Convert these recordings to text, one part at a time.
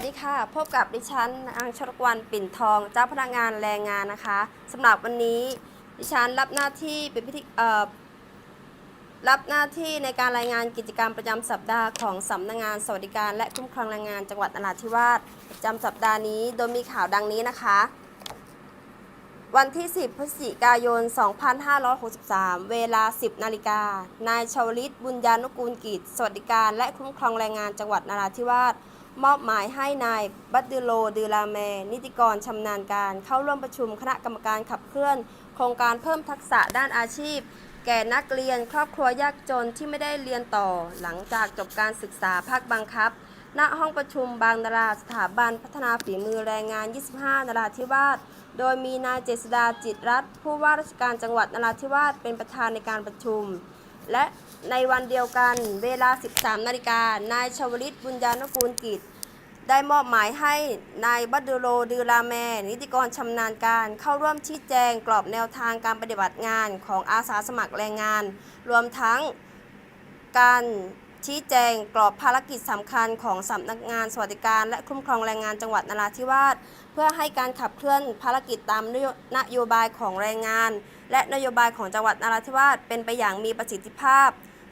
วัสดีค่ะ พบกับดิฉันนางชรกวันปิ่นทอง เจ้าพนักงานแรงงานนะคะสำหรับวันนี้ดิฉันรับหน้าที่เป็นพิธีรับหน้าที่ในการรายงานกิจกรรมประจำสัปดาห์ของสำนักงานสวัสดิการและคุ้มครองแรงงานจังหวัดนราธิวาสประจำสัปดาห์นี้โดยมีข่าวดังนี้นะคะ วันที่ 10 พฤศจิกายน 2563 เวลา 10 นาฬิกา นายชาวลิตบุญญานุกูลกิจ สวัสดิการและคุ้มครองแรงงานจังหวัดนราธิวาส มอบหมายให้นายบัตดือโลดือลาแมนิติกรชำนาญการ เข้าร่วมประชุมคณะกรรมการขับเคลื่อน โครงการเพิ่มทักษะด้านอาชีพ แก่นักเรียน ครอบครัวยากจนที่ไม่ได้เรียนต่อ หลังจากจบการศึกษาภาคบังคับ ณห้องประชุมบางนาราสถาบันพัฒนาฝีมือแรงงาน 25 นราธิวาสโดยมีนายเจษดาจิตรรัตน์ผู้ว่าราชการจังหวัดนราธิวาสเป็นประธานในการประชุม และ ในวันเดียวกันเวลา 13 นาฬิกา นายชวลิตบุญญานุกูลกิจ ได้มอบหมายให้นายบัตดูโรดือลาแม นิติกรชำนาญการเข้าร่วมชี้แจงกรอบแนวทางการปฏิบัติงานของอาสาสมัครแรงงาน รวมทั้งการชี้แจงกรอบภารกิจสำคัญของสำนักงานสวัสดิการ และคุ้มครองแรงงานจังหวัดนราธิวาสเพื่อให้การขับเคลื่อนภารกิจตามนโยบายของแรงงาน และนโยบายของจังหวัดนราธิวาสเป็นไปอย่างมีประสิทธิภาพ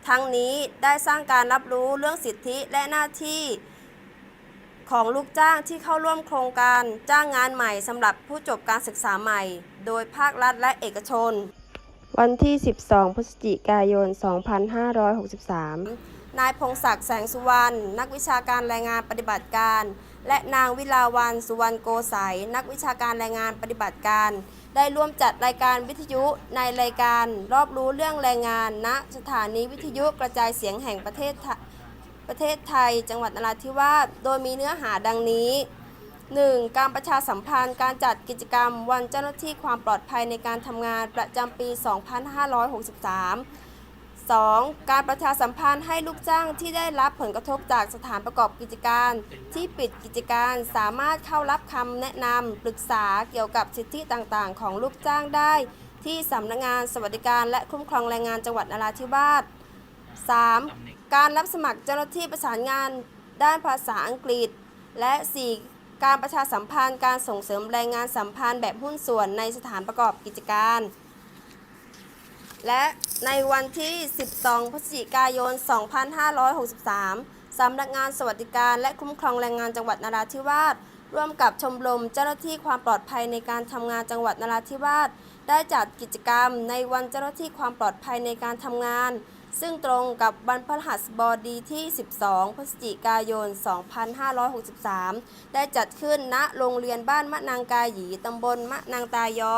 ทั้งนี้ได้สร้างการรับรู้เรื่องสิทธิและหน้าที่ของลูกจ้างที่เข้าร่วมโครงการจ้างงานใหม่สำหรับผู้จบการศึกษาใหม่ โดยภาครัฐและเอกชน วันที่ 12 พฤศจิกายน 2563 นายพงศักดิ์แสงสุวรรณ นักวิชาการแรงงานปฏิบัติการ และนางวิลาวันสุวรรณโกสัยนักวิชาการแรงงานปฏิบัติการ ได้ร่วมจัดรายการวิทยุในรายการรอบรู้เรื่องแรงงานณสถานีวิทยุกระจายเสียงแห่งประเทศไทยประเทศไทย จังหวัดนราธิวาสโดยมีเนื้อหาดังนี้ 1. การประชาสัมพันธ์การจัดกิจกรรมวันเจ้าหน้าที่ความปลอดภัยในการทำงานประจำปี 2563 2. การประชาสัมพันธ์ให้ลูกจ้างที่ได้รับผลกระทบจากสถานประกอบกิจการ ที่ปิดกิจการสามารถเข้ารับคำแนะนำปรึกษาเกี่ยวกับสิทธิต่างๆ ของลูกจ้างได้ ที่สำนักงานสวัสดิการและคุ้มครองแรงงานจังหวัดนราธิวาส 3. การรับสมัครเจ้าหน้าที่ประสานงานด้านภาษาอังกฤษ และ 4. การประชาสัมพันธ์การส่งเสริมแรงงานสัมพันธ์แบบหุ้นส่วนในสถานประกอบกิจการ และในวันที่ 12 พฤศจิกายน 2563 สำนักงานสวัสดิการและคุ้มครองแรงงานจังหวัดนราธิวาส ร่วมกับชมรมเจ้าหน้าที่ความปลอดภัยในการทำงานจังหวัดนราธิวาส ได้จัดกิจกรรมในวันเจ้าหน้าที่ความปลอดภัยในการทำงาน ซึ่งตรงกับวันพฤหัสบดีที่ 12 พฤศจิกายน 2563 ได้จัดขึ้นณโรงเรียนบ้านมะนางกาหยีตำบลมะนางตายอ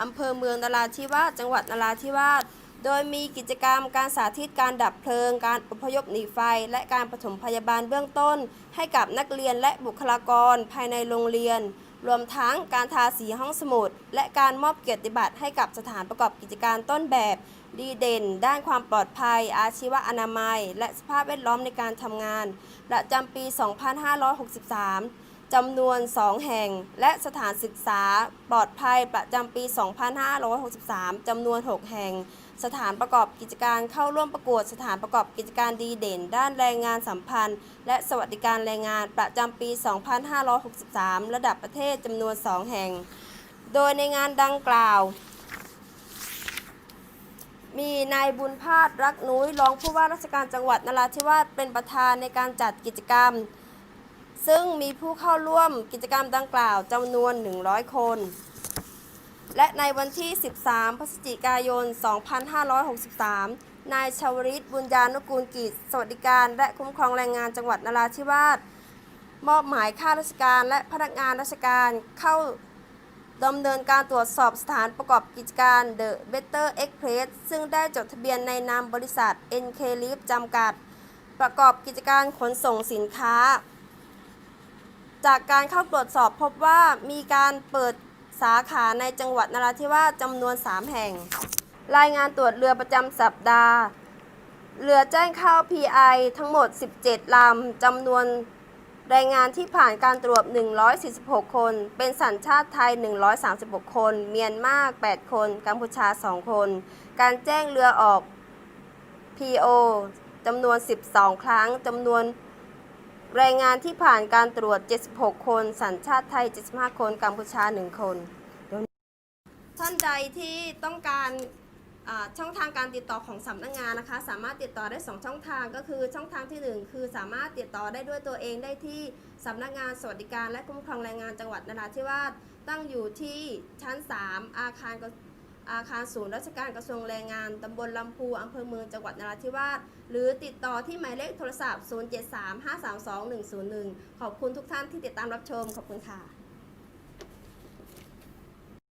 อำเภอเมืองนราธิวาสจังหวัดนราธิวาสโดยมีกิจกรรมการสาธิตการดับเพลิง การอพยพหนีไฟ และการปฐมพยาบาลเบื้องต้น ให้กับนักเรียนและบุคลากรภายในโรงเรียน รวมทั้งการทาสีห้องสมุด และการมอบเกียรติบัตรให้กับสถานประกอบกิจการต้นแบบ ดีเด่น ด้านความปลอดภัย อาชีวอนามัย และสภาพแวดล้อมในการทำงาน ประจำปี 2563 จำนวน 2 แห่ง และสถานศึกษา ปลอดภัยประจำปี 2563 จำนวน 6 แห่ง สถานประกอบกิจการเข้าร่วมประกวดสถานประกอบกิจการดีเด่น ด้านแรงงานสัมพันธ์ และสวัสดิการแรงงานประจำปี 2563 ระดับประเทศจำนวน 2 แห่ง โดยในงานดังกล่าว มีนายบุญพาสรักนุ้ยรองผู้ว่าราชการจังหวัดนราธิวาสเป็นประธานในการจัดกิจกรรม ซึ่งมีผู้เข้าร่วมกิจกรรมดังกล่าวจำนวน 100 คน และในวันที่ 13 พฤศจิกายน 2563 นายชาวริตบุญญานุกูลกิจ สวัสดิการ และคุ้มครองแรงงานจังหวัดนราธิวาสมอบหมายข้าราชการและพนักงานราชการเข้า ดำเนินการตรวจสอบสถานประกอบกิจการ The Better Express ซึ่งได้จดทะเบียนในนามบริษัท NK l i f จำกัด ประกอบกิจการขนส่งสินค้า จากการเข้าตรวจสอบพบว่ามีการเปิดสาขาในจังหวัดนราธิวาสจำนวน 3 แห่ง รายงานตรวจเรือประจำสัปดาห์ เรือแจ้งเข้า PI ทั้งหมด 17 ลำจำนวน แรงงานที่ผ่านการตรวจ 146 คน เป็นสัญชาติไทย 136 คน เมียนมา 8 คน กัมพูชา 2 คน การแจ้งเรือออก PO จำนวน 12 ครั้ง จำนวนแรงงานที่ผ่านการตรวจ 76 คน สัญชาติไทย 75 คน กัมพูชา 1 คน ท่านใดที่ต้องการ ช่องทางการติดต่อของสำนักงานนะคะ สามารถติดต่อได้ 2 ช่องทางก็คือช่องทางทีหนึ่1 คือสามารถติดต่อได้ด้วยตัวเองได้ที่สำนักงานสวัสดิการและคุ้มครองแรงงานจังหวัดนราธิวาสตั้งอยู่ที่ชั้น 3 อาคารอาคารศูนย์ราชการกระทรวงแรงงานตำบลลำพูอำเภอเมืองจังหวัดนราธิวาสหรือติดต่อที่หมายเลขโทรศัพท์ 073 532 101 ขอบคุณทุกท่านที่ติดตามรับชมขอบคุณค่ะ